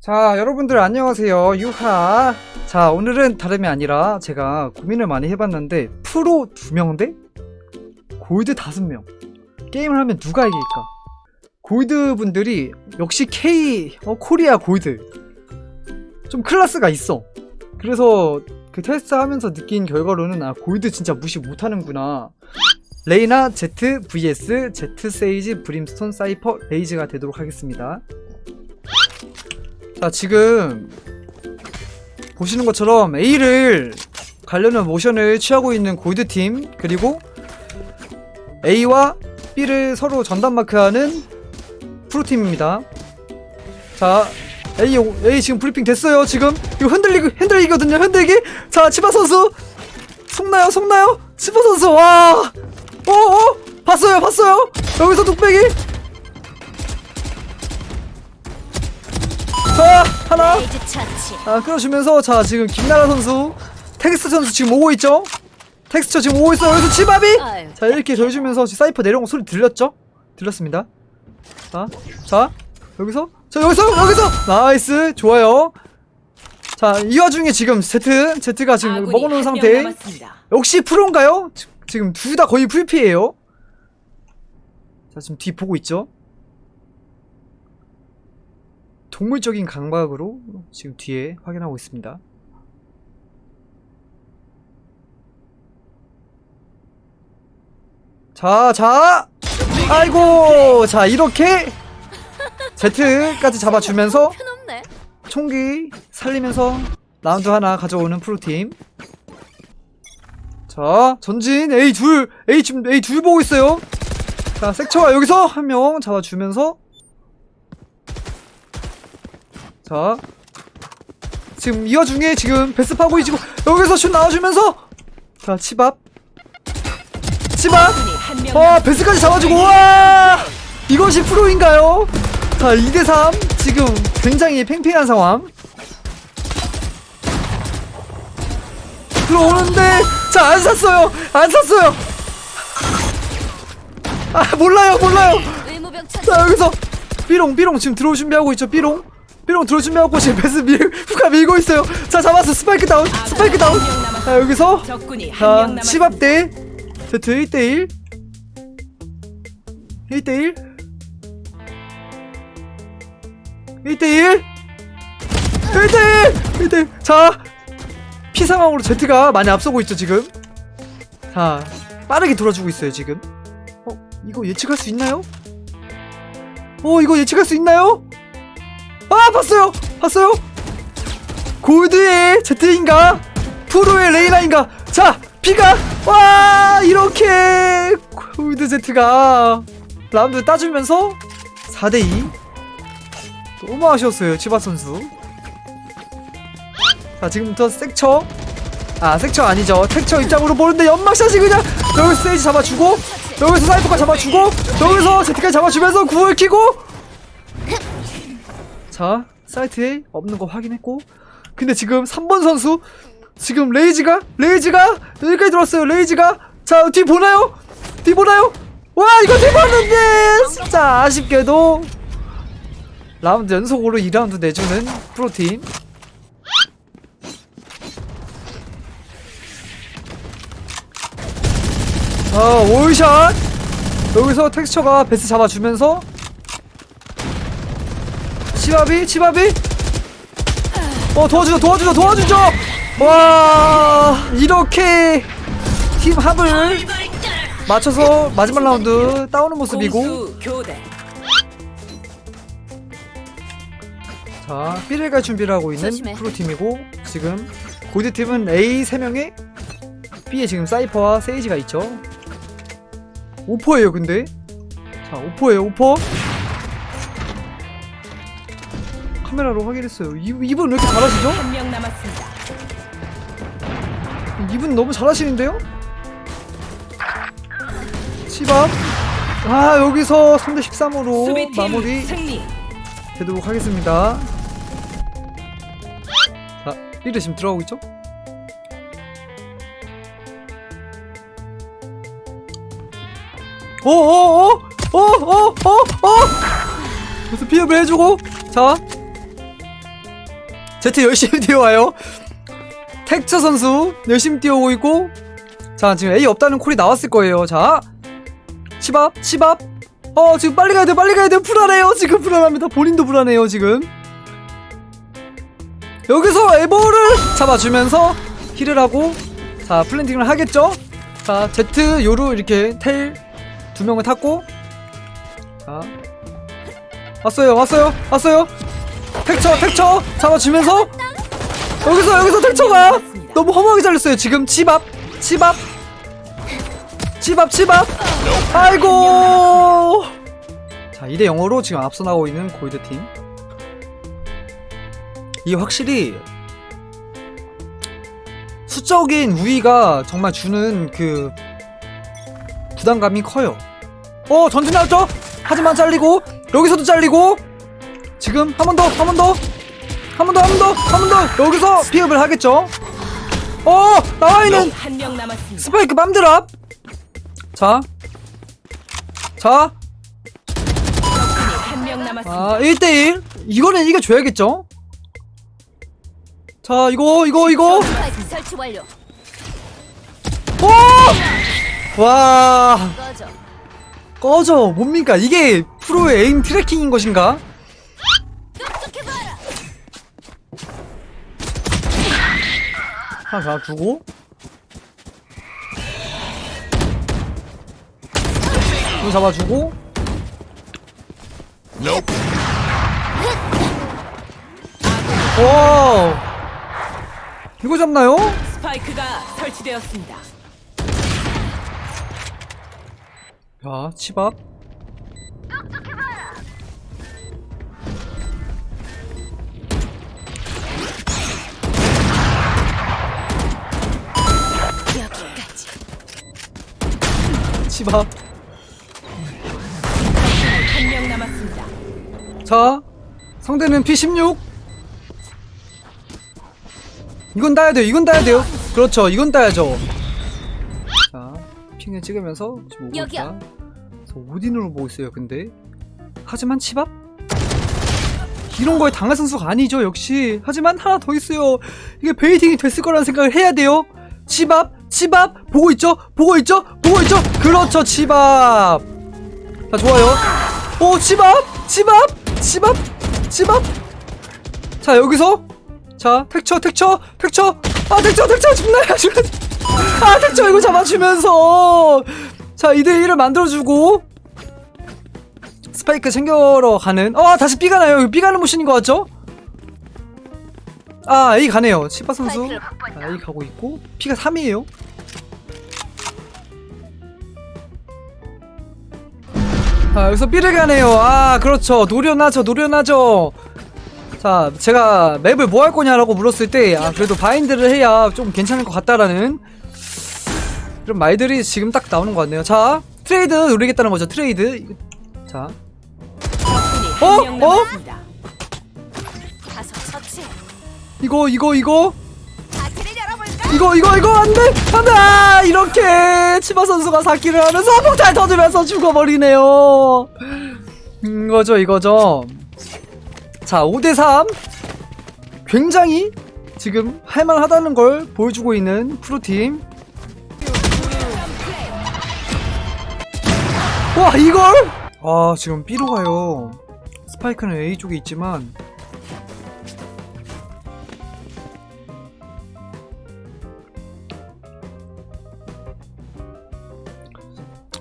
자, 여러분들 안녕하세요. 유하. 자, 오늘은 다름이 아니라 제가 고민을 많이 해봤는데 프로 2명 대 골드 5명. 게임을 하면 누가 이길까? 골드 분들이 역시 K 어, 코리아 골드 좀 클래스가 있어. 그래서 그 테스트 하면서 느낀 결과로는 아 골드 진짜 무시 못하는구나. 레이나 Z vs Z 세이지 브림스톤 사이퍼 레이즈가 되도록 하겠습니다. 자 지금 보시는 것처럼 A를 가려는 모션을 취하고 있는 골드 팀 그리고 A와 B를 서로 전담 마크하는 프로팀입니다. 자 A, A 지금 브리핑 됐어요 지금. 이거 흔들리고 흔들리거든요 흔들기. 자 치바 선수. 속나요 속나요? 치바 선수 와 어어 봤어요 봤어요 여기서 뚝배기 자 하나 레이즈 처치. 아, 끌어주면서 자 지금 김나라 선수 텍스처 선수 지금 오고 있죠? 텍스처 지금 오고 있어요. 여기서 치밥이 아유, 자 이렇게 지금 사이퍼 내려온 거 소리 들렸죠? 들렸습니다. 자, 자 여기서 자 여기서 여기서 나이스 좋아요. 자 이 와중에 지금 Z Z가 지금 아군이 먹어놓은 한 명 상태. 남았습니다. 역시 프로인가요? 지- 지금 둘 다 거의 VP예요. 자 지금 뒤 보고 있죠? 동물적인 감각으로 지금 뒤에 확인하고 있습니다. 자, 자! 아이고! 자, 이렇게 Z까지 잡아주면서. 총기 살리면서 라운드 하나 가져오는 프로팀. 자, 전진 A 둘, A 지금 A 둘 보고 있어요. 자, 섹처가 여기서 한 명 잡아주면서 자, 지금 이 와중에 지금 베스 파고 있고 여기서 슛 나와주면서 자, 치밥, 치밥. 와 베스까지 잡아주고 와 이것이 프로인가요? 자 2대3 지금 굉장히 팽팽한 상황 들어오는데 자 안 샀어요. 안 샀어요. 아 몰라요 몰라요. 의무병. 자 여기서 삐롱 삐롱 지금 들어올 준비하고 있죠 삐롱? 삐롱 들어올 준비하고 지금 베스 밀 후카 밀고 있어요. 자 잡았어. 스파이크 다운 스파이크 다운. 자 여기서 적군이 한 자, 명 남았습니다. 10앞대 Z 1대1 1대1 1대1 1대1 1대1 자 피 상황으로 Z가 많이 앞서고 있죠 지금? 자 빠르게 돌아주고 있어요 지금. 어 이거 예측할 수 있나요? 어 이거 예측할 수 있나요? 아 봤어요! 봤어요? 골드의 Z인가? 프로의 레이나인가? 자 피가! 와 이렇게 골드 Z가 라운드 따주면서 4대2 너무 아쉬웠어요 치바 선수 자 지금부터 섹처? 아 섹처 아니죠. 텍처 입장으로 보는데 연막샷이 그냥 여기서 스테이지 잡아주고 여기서 사이퍼까지 잡아주고 여기서 Z까지 잡아주면서 구을 키고. 자 사이트에 없는 거 확인했고. 근데 지금 3번 선수 지금 레이지가 레이지가 여기까지 들어왔어요. 레이지가. 자 뒤 보나요? 뒤 보나요? 와 이거 뒤 봤는데 진짜 아쉽게도 라운드 연속으로 2라운드 내주는 프로팀 자 월샷. 여기서 텍스처가 베스 잡아주면서. 치바비 치바비. 어 도와주죠 도와주죠 도와주죠. 와 이렇게 팀 합을 맞춰서 마지막 라운드 따오는 모습이고. 자 B를 갈 준비를 하고 있는. 프로팀이고 지금 골드팀은 A 3명에 B에 지금 사이퍼와 세이지가 있죠 오퍼예요 근데 자 오퍼예요 오퍼 카메라로 확인했어요 이, 이분 왜 이렇게 잘하시죠? 한 명 남았습니다. 이분 너무 잘하시는데요? 치밥 아 여기서 3대 13으로 수비팀 마무리 승리. 되도록 하겠습니다 자 1대 지금 들어가고 있죠? 어어어 어, 어, 어, 어. 그래서 피업을 해주고, 자. 제트 열심히 뛰어와요. 텍처 선수 열심히 뛰어오고 있고, 자, 지금 A 없다는 콜이 나왔을 거예요. 자. 치밥, 치밥. 어, 지금 빨리 가야 돼, 빨리 가야 돼. 불안해요. 지금 불안합니다. 본인도 불안해요, 지금. 여기서 에버를 잡아주면서 힐을 하고, 자, 플랜팅을 하겠죠? 자, 제트, 요루 이렇게 텔 두 명을 탔고, 자. 왔어요, 왔어요, 왔어요. 텍처, 텍처 잡아주면서, 여기서, 여기서 텍처가 너무 허무하게 잘렸어요. 지금 치밥, 치밥, 치밥, 치밥. 아이고. 자, 2대 0으로 지금 앞서 나가고 있는 골드 팀. 이게 확실히 수적인 우위가 정말 주는 그 부담감이 커요. 어, 전진 나왔죠? 하지만 잘리고 여기서도 잘리고 지금 한 번 더, 한 번 더, 한 번 더, 한 번 더, 한 번 더 여기서 피업을 하겠죠? 어, 나와 있는 한 명 남았습니다. 스파이크 맘드랍. 자, 자, 한 명 남았습니다. 아, 1대1. 이거는 이겨줘야겠죠? 자, 이거, 이거, 이거. 스파이크 설치 완료. 오! 와, 꺼져. 뭡니까? 이게 프로의 에임 트래킹인 것인가? 하나 잡아주고. 이거 잡아주고. 와, 이거 잡나요? 스파이크가 설치되었습니다. 자, 치밥. 치밥. 한 명 남았습니다. 자, 상대는 P16. 이건 따야 돼요. 이건 따야 돼요. 그렇죠. 이건 따야죠. 자, 핑을 찍으면서 지금 오고. 있다. 그래서 오딘으로 보고 있어요. 근데 하지만 치밥 이런 거에 당할 선수가 아니죠. 역시. 하지만 하나 더 있어요. 이게 베이팅이 됐을 거라는 생각을 해야 돼요. 치밥, 치밥 보고 있죠. 보고 있죠. 보고 있죠. 그렇죠. 치밥. 자, 좋아요. 오, 치밥, 치밥, 치밥, 치밥. 자, 여기서 자, 택처, 택처, 택처. 아, 택처, 택처 죽나요? 죽 아, 택처 이거 잡아주면서 자, 2대 1을 만들어주고 스파이크 챙겨러 가는. 어, 다시 B가 나요. 이거 B 가 는 모션인 것 같죠? 아, A 가네요. 치바 선수. 자, A 가고 있고 P가 3이에요. 아, 여기서 B를 가네요. 아, 그렇죠. 노련하죠, 노련하죠. 자, 제가 맵을 뭐 할 거냐라고 물었을 때, 아, 그래도 바인드를 해야 좀 괜찮을 것 같다라는 그런 말들이 지금 딱 나오는 것 같네요. 자, 트레이드 노리겠다는 거죠, 트레이드. 자, 어? 어? 이거, 이거, 이거. 이거 이거 이거 안돼 안돼 아, 이렇게 치바 선수가 사기를 하면서 폭탄 터지면서 죽어버리네요 이거죠 이거죠 자 5대3 굉장히 지금 할만하다는 걸 보여주고 있는 프로팀 와 이걸 아 지금 B로 가요 스파이크는 A 쪽에 있지만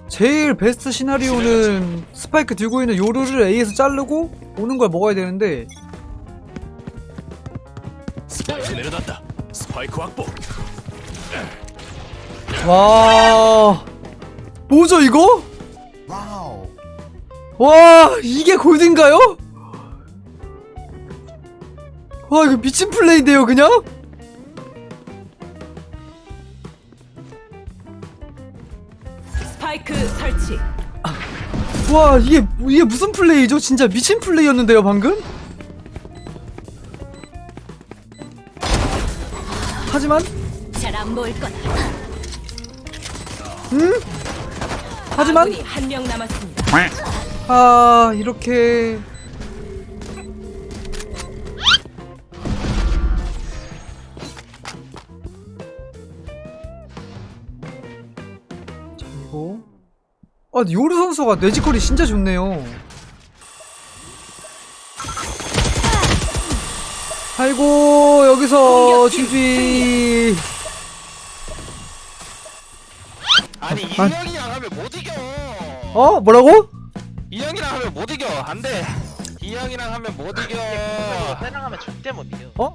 제일 베스트 시나리오는 스파이크 들고 있는 요루를 A에서 자르고 오는 걸 먹어야 되는데 스파이크 내려놨다. 스파이크 확보. 와 뭐죠 이거? 와 이게 골드인가요? 와 이거 미친 플레이인데요 그냥? 스파이크 설치. 와 이게 이게 무슨 플레이죠? 진짜 미친 플레이였는데요 방금? 하지만 잘안 보일 거다. 하지만 아군이 한명 남았습니다. 아 이렇게 자 이거 아 요루 선수가 뇌지컬이 진짜 좋네요 아이고 여기서 GG 아니 이 아. 형이랑 하면 못 이겨. 어 뭐라고? 이 형이랑 하면 못 이겨. 안 돼. 이 형이랑 하면 못 이겨. 세랑 하면 절대 못 이겨. 어?